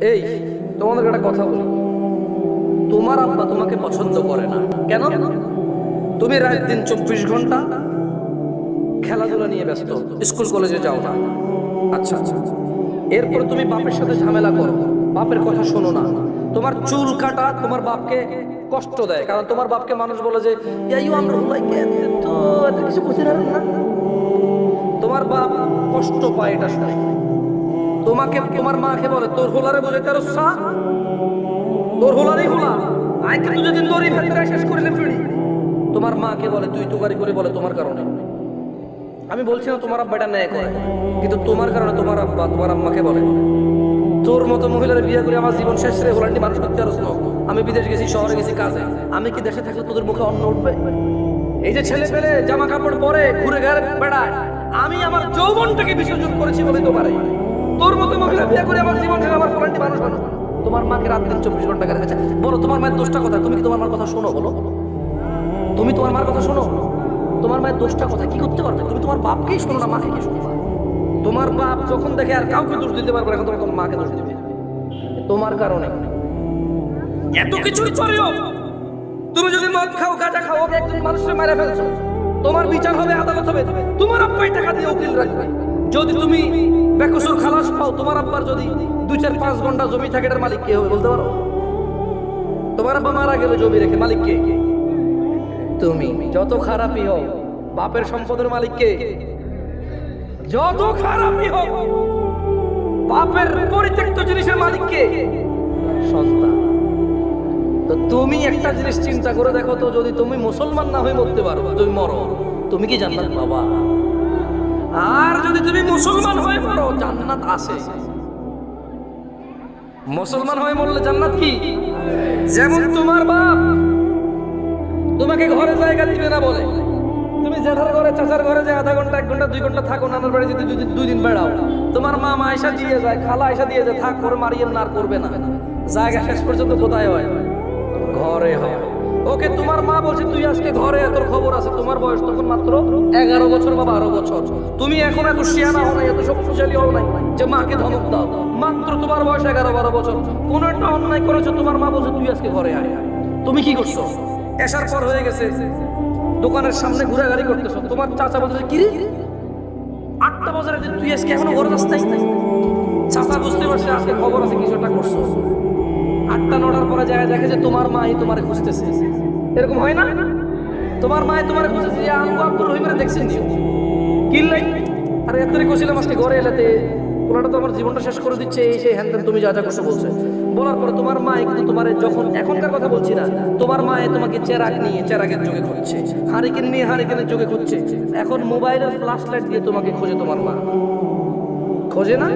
এই তোমাদের একটা কথা বলি। তোমার আব্বা তোমাকে পছন্দ করে না। কেন? তুমি রাত দিন চব্বিশ ঘণ্টা খেলাধুলা নিয়ে ব্যস্ত। স্কুল কলেজে যাও না। আচ্ছা আচ্ছা। এরপর তুমি বাপের সাথে ঝামেলা করো। বাপের কথা শোনো না। তোমার চুল কাটা তোমার বাপকে কষ্ট দেয়। কারণ তোমার বাপকে মানুষ বলে যে "ইয়া, ইউ আমরুল ভাই, কে? তো এত কিছু না। তোমার বাপ কষ্ট পায় এটা শুনে। তোমাকে তোমার মাকে বলে, তোর হোলারে বোঝে তেরো সা। তোর হোলারই হোলা। আয় কিন্তু যেদিন দড়ি প্রায় শেষ করিলে ফিরি। তোমার মাকে বলে, তুই তুকারি করে বলে তোমার কারণে। আমি বলছি না তোমার আব্বা এটা ন্যায় করে। কিন্তু তোমার কারণে তোমার আব্বা, তোমার আম্মাকে বলে, তোর মতো মহিলার বিয়ে করে আমার জীবন শেষ রে হোলান্ডি মানুষ করতে না আমি বিদেশ গেছি, শহরে গেছি, কাজে। আমি কি দেশে থাকলে তোদের মুখে অন্ন উঠবে? এই যে ছেলে পেলে জামা কাপড় পরে ঘুরে ঘরে বেড়ায়, আমি আমার যৌবনটাকে বিসর্জন করেছি বলে তো পারে। তোর মতো মহিলা বিয়ে করে আমার জীবন আমার হোলান্ডি মানুষ হলো তোমার মাকে রাত দিন চব্বিশ ঘণ্টা করে গেছে। বলো, তোমার মায়ের দোষটা কথা তুমি কি তোমার মার কথা শোনো, বলো? তুমি তোমার মার কথা শোনো? তোমার মায়ের দোষটা কোথায়? কি করতে পারবে? তুমি তোমার বাপকেই শোনো না, মাকে কি শোনো তোমার বাপ যখন দেখে আর কাউকে দোষ দিতে পারবে এখন তোমার মাকে দোষ দিবে তোমার কারণে। এত কিছুর পরেও তুমি যদি মদ খাও, গাঁজা খাও একজন মানুষের মেরে ফেলছো। তোমার বিচার হবে, আদালত হবে। তোমার আব্বাই টাকা দিয়ে উকিল রাখবে। যদি তুমি বেকসুর খালাস পাও, তোমার আব্বার যদি দুই চার পাঁচ ঘণ্টা জমি থাকে, এটার মালিক কে হবে বলতে পারো? তোমার আব্বা মারা গেলে জমি রেখে মালিক কে? তুমি। যত খারাপই হও, বাপের সম্পদের মালিক কে? যত খারাপই হোক বাপের পরিত্যক্ত জিনিসের মালিক কে? সন্তান। তো তুমি একটা জিনিস চিন্তা করে দেখো তো, যদি তুমি মুসলমান না হয়ে মরতে পারো তুমি মরো, তুমি কি জান্নাত বাবা আর যদি তুমি মুসলমান হয়ে মরো জান্নাত আছে। মুসলমান হয়ে মরলে জান্নাত কি? যেমন তোমার বাপ তোমাকে ঘরে জায়গা দিবে না বলে। তুমি জেঠার ঘরে, চাচার ঘরে যে আধা ঘণ্টা, এক ঘণ্টা, দুই ঘণ্টা থাকো, নানার বাড়ি যদি দুই দিন- বেড়াও। তোমার মা মাইসা দিয়ে যায়, খালা আয়সা দিয়ে যায়, থাক করে মারিয়ে না করবে না। জায়গা শেষ পর্যন্ত কোথায় হয়? ঘরে হয়। ওকে তোমার মা বলছে, তুই আজকে ঘরে এত খবর আছে, তোমার বয়স তখন মাত্র এগারো বছর বা বারো বছর। তুমি এখন এত শিয়ানা হও নাই, এত শক্তিশালী হও নাই যে মাকে ধমক দাও। মাত্র তোমার বয়স এগারো বারো বছর। কোন একটা অন্যায় করেছ, তোমার মা বলছে, তুই আজকে ঘরে আয় তুমি কি করছ? এসার পর হয়ে গেছে, দোকানের সামনে ঘোরাঘুরি করতেছো। তোমার চাচা বলতেছে, কি রে? আটটা বাজারে তুই আজকে এখনও ঘরে নাই? চাচা বুঝতে পারছে, আজকে খবর আছে, কিছু একটা করছ। আটটা নটার পরে যায় দেখে যে তোমার মাই তোমারে খুঁজতেছে। এরকম হয় না? তোমার মায় তোমারে খুঁজতেছে, যে আঙ্গু আব্দুর রহিমের দেখছেন কিনলাই আর এত কছিলাম আজকে ঘরে এলাতে। ওনাটা তো আমার জীবনটা শেষ করে দিচ্ছে, এই সেই হ্যান তুমি যা যা করছ বলছে। বলার পরে তোমার মা কিন্তু তোমার যখন এখনকার কথা বলছি না, তোমার মায়ে তোমাকে চেরাক নিয়ে চেরাকের যোগে খুঁজছে। হারিকেন নিয়ে হারিকেনের যোগে খুঁজছে। এখন মোবাইলের ফ্ল্যাশ লাইট দিয়ে তোমাকে খোঁজে তোমার মা। খোঁজে না?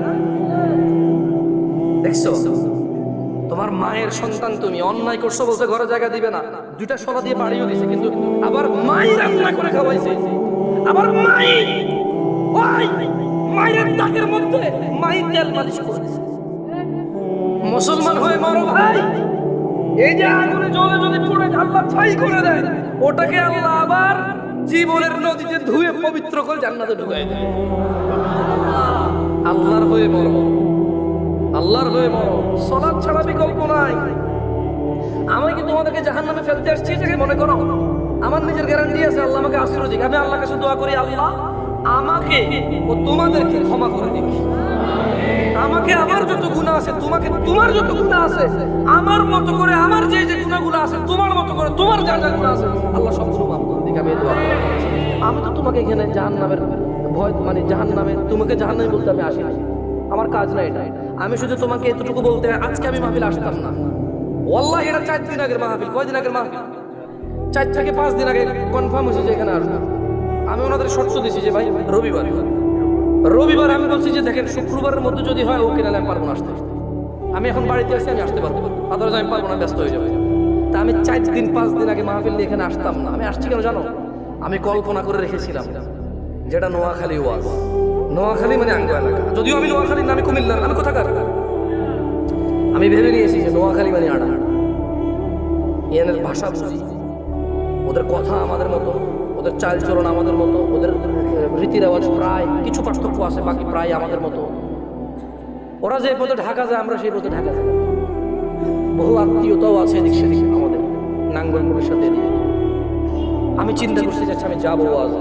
দেখছ? তোমার মায়ের সন্তান তুমি। অন্যায় করছ বলছে ঘরে জায়গা দিবে না। দুইটা সলা দিয়ে বাড়িও দিছে, কিন্তু আবার মাই রান্না করে খাওয়াইছে। আবার মাই, ওই মায়ের দাগের মধ্যে মাই তেল মালিশ করে মুসলমান হয়ে মরো ভাই। এই যে আগুনে জলে যদি পড়ে আল্লাহ ছাই করে দেয়, ওটাকে আল্লাহ আবার জীবনের নদীতে ধুয়ে পবিত্র করে জান্নাতে ঢুকাই দেয়। আল্লাহর হয়ে মরো। আল্লাহর হয়ে মরো। সলাদ ছাড়া বিকল্প নাই। আমি কি তোমাদেরকে জাহান নামে ফেলতে আসছি এটাকে মনে করো? আমার নিজের গ্যারান্টি আছে, আল্লাহ আমাকে আশ্রয় দিক। আমি আল্লাহর কাছে দোয়া করি, আল্লাহ আমাকে ও তোমাদেরকে ক্ষমা করে দিক। আমাকে আমার যত গুণা আছে, তোমাকে তোমার যত গুণা আছে, আমার মতো করে, আমার যে যে গুণাগুলো আছে, তোমার মতো করে, তোমার যা যা গুণা আছে, আল্লাহ সবগুলো মাফ করে দিক। আমি দোয়া। আমি তো তোমাকে এখানে জাহান নামের ভয় মানে জাহান নামে তোমাকে জাহান নামে বলতে আমি আসি আমার কাজ না এটা। আমি শুধু তোমাকে এতটুকু বলতে আজকে আমি মাহফিল আসতাম না। ওয়াল্লাহ, এটা চার দিন আগের মাহফিল। কয়দিন আগের মাহফিল? চার থেকে পাঁচ দিন আগে কনফার্ম হয়েছে যে এখানে আসব। আমি ওনাদের শর্ত দিছি যে ভাই, রবিবার। রবিবার আমি বলছি যে দেখেন, শুক্রবারের মধ্যে যদি হয়, ওকে নাহলে আমি পারব না আসতে। আমি এখন বাড়িতে আছি, আমি আসতে পারব। আদারওয়াইজ আমি পারব না, ব্যস্ত হয়ে যাবে। তা আমি চার দিন, পাঁচ দিন আগে মাহফিল নিয়ে এখানে আসতাম না। আমি আসছি কেন জানো? আমি কল্পনা করে রেখেছিলাম। যেটা নোয়াখালী ওয়াজ। নোয়াখালী মানে আঙ্গ এলাকা। যদিও আমি নোয়াখালীর নামে কুমিল্লার, আমি কোথাকার? আমি ভেবে নিয়েছি যে নোয়াখালী মানে আড়া এনের ভাষা বুঝি। ওদের কথা আমাদের মতো, ওদের চালচলন আমাদের মতো, ওদের রীতি রেওয়াজ প্রায় কিছু পার্থক্য আছে, বাকি প্রায় আমাদের মতো। ওরা যে পথে ঢাকা যায়, আমরা সেই পথে ঢাকা যাই বহু আত্মীয়তাও আছে এদিক সেদিক আমাদের নাঙ্গলমুড়ের সাথে। আমি চিন্তা করছি যাচ্ছি আমি যাব আজ।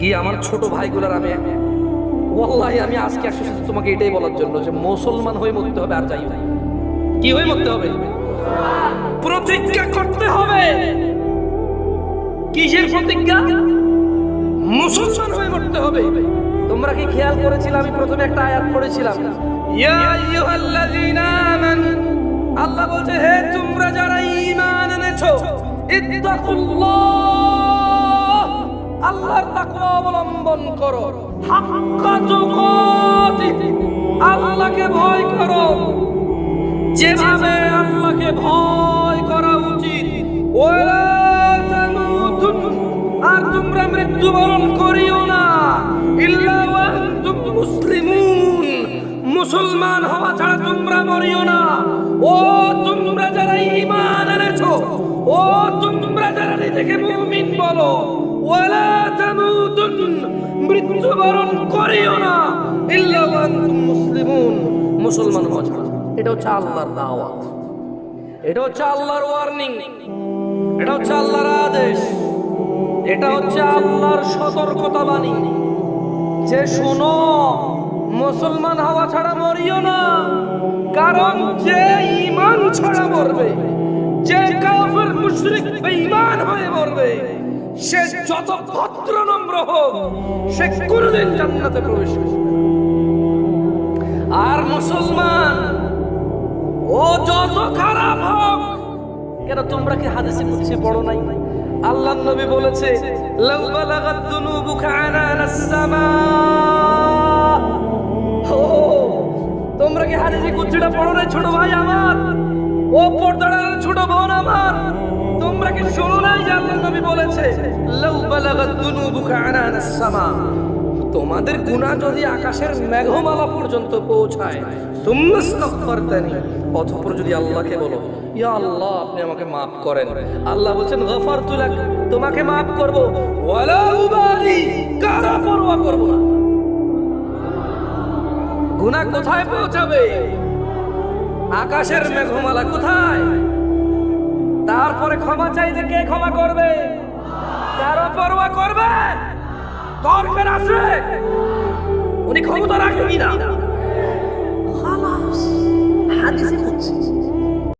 গিয়ে আমার ছোট ভাইগুলার আমি ওয়াল্লাহি, আমি আজকে আসছি তোমাকে এটাই বলার জন্য যে মুসলমান হয়ে মরতে হবে, আর যাই। কি হয়ে মরতে হবে? প্রতিজ্ঞা করতে হবে। কিসের প্রতিজ্ঞা? মুসলমান হয়ে মরতে হবে। তোমরা কি খেয়াল করেছিলে? আমি প্রথমে একটা আয়াত পড়েছিলাম। আল্লাহ বলছে, হে তোমরা যারা ঈমান এনেছো, ইত্তাকুল্লাহ! আল্লাহর তাকওয়া অবলম্বন করো। হাক্কা তুকাতিহ আল্লাহকে ভয় করো। যেভাবে আল্লাহকে ভয় করা উচিত, ওয়ালা তামুতুন। আর তোমরা মৃত্যুবরণ করিও না। ইল্লা ওয়া মুসলিমুন। মুসলমান হওয়া ছাড়া তোমরা মরিও না। ও তোমরা যারা ঈমান এনেছো, ও তোমরা যারা নিজেকে মুমিন বলো ওয়ালা তামুতুন মৃত্যুবরণ করিও না, ইল্লা মুসলিমুন। মুসলমান হওয়া এটা হচ্ছে আল্লাহর দাওয়াত। এটা হচ্ছে আল্লাহর ওয়ার্নিং এটা হচ্ছে আল্লাহর আদেশ। এটা হচ্ছে আল্লাহর সতর্কতা বাণী যে শোনো, মুসলমান হওয়া ছাড়া মরিও না, কারণ যে ঈমান ছাড়া মরবে, যে কাফের, মুশরিক বেঈমান হয়ে মরবে সে যত ভদ্র নম্র হোক, সে কোনদিন জান্নাতে প্রবেশ করবে আর মুসলমান, ও যত খারাপ হোক, কেন তোমরা কি হাদিসে কুদসি পড়ো নাই? আল্লাহ নবী বলেছে, লাউ বালাগাত দুনুবুকা আনানাস সামা। তোমরা কি হাদিসে কুদসিটা পড়ো নাই? ছোট ভাই আমার, ও পর্দার ছোট তোমাদের গুনাহ যদি আকাশের মেঘমালা পর্যন্ত পৌঁছায় অতঃপর যদি আল্লাহকে বলো, ইয়া আল্লাহ, আপনি আমাকে maaf করেন। আল্লাহ বলছেন, গফারতু লাক, তোমাকে মাফ করব। গুনাহ কোথায় পৌঁছাবে? আকাশের মেঘমালা কোথায়? তারপরে ক্ষমা চাইতে কে ক্ষমা করবে? তার পরোয়া করবে দরকার আছে উনি ক্ষমতা রাখবে কিনা হাদিসে